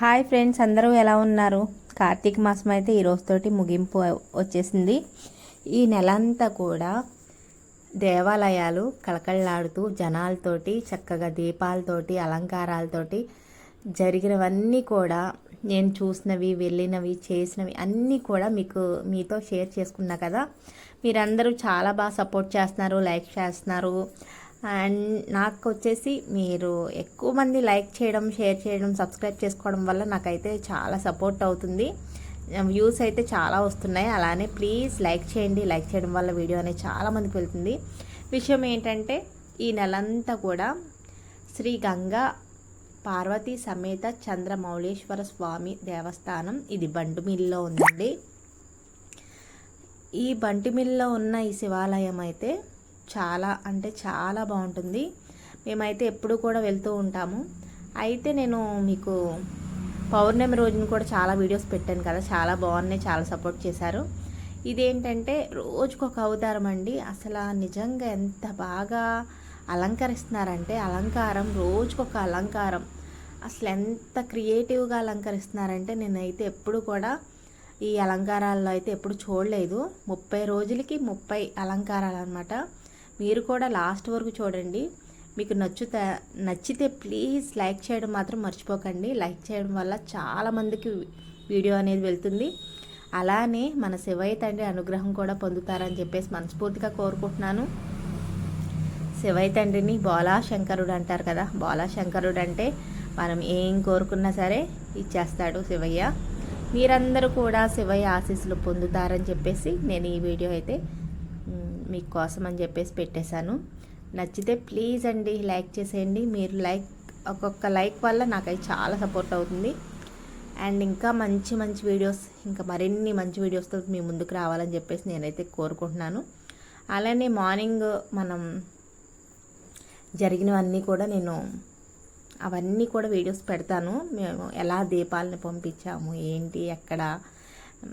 Hi friends అందరూ ఎలా ఉన్నారు? కార్తీక మాసం అయితే ఈ రోజుతోటి ముగింపు వచ్చేసింది. ఈ నెలంతా కూడా దేవాలయాలు కళకళలాడుతూ జనాలతోటి చక్కగా దీపాలతోటి అలంకారాలతోటి జరిగినవన్నీ కూడా నేను చూసినవి వెళ్ళినవి చేసినవి అన్నీ కూడా మీకు మీతో షేర్ చేసుకున్నా కదా. మీరందరూ చాలా బాగా సపోర్ట్ చేస్తున్నారు లైక్ చేస్తున్నారు. అండ్ నాకు వచ్చేసి మీరు ఎక్కువ మంది లైక్ చేయడం షేర్ చేయడం సబ్స్క్రైబ్ చేసుకోవడం వల్ల నాకైతే చాలా సపోర్ట్ అవుతుంది. వ్యూస్ అయితే చాలా వస్తున్నాయి. అలానే ప్లీజ్ లైక్ చేయండి. లైక్ చేయడం వల్ల వీడియో అనేది చాలామందికి వెళ్తుంది. విషయం ఏంటంటే ఈ నెలంతా కూడా శ్రీ గంగా పార్వతీ సమేత చంద్రమౌళేశ్వర స్వామి దేవస్థానం ఇది బండుమిల్లో ఉందండి. ఈ బంటిమిల్లో ఉన్న ఈ శివాలయం అయితే చాలా అంటే చాలా బాగుంటుంది. మేమైతే ఎప్పుడు కూడా వెళ్తూ ఉంటాము. అయితే నేను మీకు పౌర్ణమి రోజున కూడా చాలా వీడియోస్ పెట్టాను కదా. చాలా బాగున్నాయి చాలా సపోర్ట్ చేశారు. ఇదేంటంటే రోజుకొక అవతారం అండి. అసలు నిజంగా ఎంత బాగా అలంకరిస్తున్నారంటే అలంకారం రోజుకొక అలంకారం. అసలు ఎంత క్రియేటివ్గా అలంకరిస్తున్నారంటే నేనైతే ఎప్పుడు కూడా ఈ అలంకారాల్లో అయితే ఎప్పుడు చూడలేదు. ముప్పై రోజులకి ముప్పై అలంకారాలు అనమాట మీరు కూడా లాస్ట్ వరకు చూడండి. మీకు నచ్చుతా నచ్చితే ప్లీజ్ లైక్ చేయడం మాత్రం మర్చిపోకండి. లైక్ చేయడం వల్ల చాలామందికి వీడియో అనేది వెళ్తుంది. అలానే మన శివయ్య తండ్రి అనుగ్రహం కూడా పొందుతారని చెప్పేసి మనస్ఫూర్తిగా కోరుకుంటున్నాను. శివయ్య తండ్రిని బోలా శంకరుడు అంటారు కదా. బోలా శంకరుడు అంటే మనం ఏం కోరుకున్నా సరే ఇచ్చేస్తాడు శివయ్య. మీరందరూ కూడా శివయ్య ఆశీస్సులు పొందుతారని చెప్పేసి నేను ఈ వీడియో అయితే మీకోసం అని చెప్పేసి పెట్టేశాను. నచ్చితే ప్లీజ్ అండి లైక్ చేసేయండి. మీరు లైక్ ఒక్కొక్క లైక్ వల్ల నాకైతే చాలా సపోర్ట్ అవుతుంది. అండ్ ఇంకా మంచి మంచి వీడియోస్ ఇంకా మరిన్ని మంచి వీడియోస్తో మీ ముందుకు రావాలని చెప్పేసి నేనైతే కోరుకుంటున్నాను. అలానే మార్నింగ్ మనం జరిగినవన్నీ కూడా నేను అవన్నీ కూడా వీడియోస్ పెడతాను. మేము ఎలా దీపాలని పంపించాము ఏంటి ఎక్కడ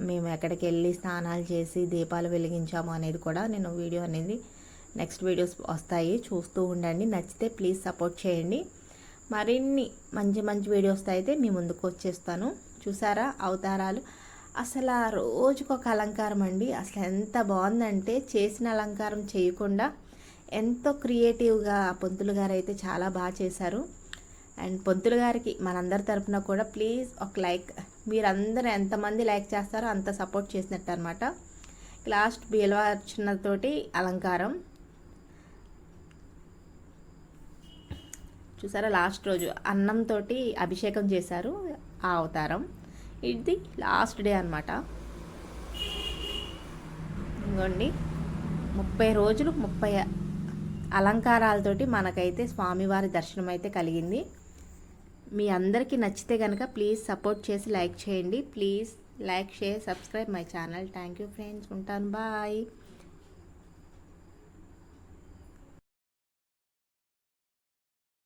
మేము ఎక్కడికి వెళ్ళి స్నానాలు చేసి దీపాలు వెలిగించాము అనేది కూడా నేను వీడియో అనేది నెక్స్ట్ వీడియోస్ వస్తాయి. చూస్తూ ఉండండి. నచ్చితే ప్లీజ్ సపోర్ట్ చేయండి. మరిన్ని మంచి మంచి వీడియోస్తో అయితే మీ ముందుకు వచ్చేస్తాను. చూసారా? అవతారాలు. అసలు రోజుకొక అలంకారం అండి. అసలు ఎంత బాగుందంటే చేసిన అలంకారం చేయకుండా ఎంతో క్రియేటివ్గా పొంతులు గారు అయితే చాలా బాగా చేశారు. అండ్ పొంతులు గారికి మనందరి తరఫున కూడా ప్లీజ్ ఒక లైక్ మీరందరూ ఎంతమంది లైక్ చేస్తారో అంత సపోర్ట్ చేసినట్టు అనమాట లాస్ట్ బీలవార్చనతోటి అలంకారం. చూసారా లాస్ట్ రోజు అన్నంతో అభిషేకం చేశారు ఆ అవతారం. ఇది లాస్ట్ డే అనమాట ఇంకోండి ముప్పై రోజులు ముప్పై అలంకారాలతోటి మనకైతే స్వామివారి దర్శనం అయితే కలిగింది. మీ అందరికీ నచ్చితే కనుక ప్లీజ్ సపోర్ట్ చేసి లైక్ చేయండి. Please like share subscribe my channel. Thank you friends. ఉంటాను. బాయ్.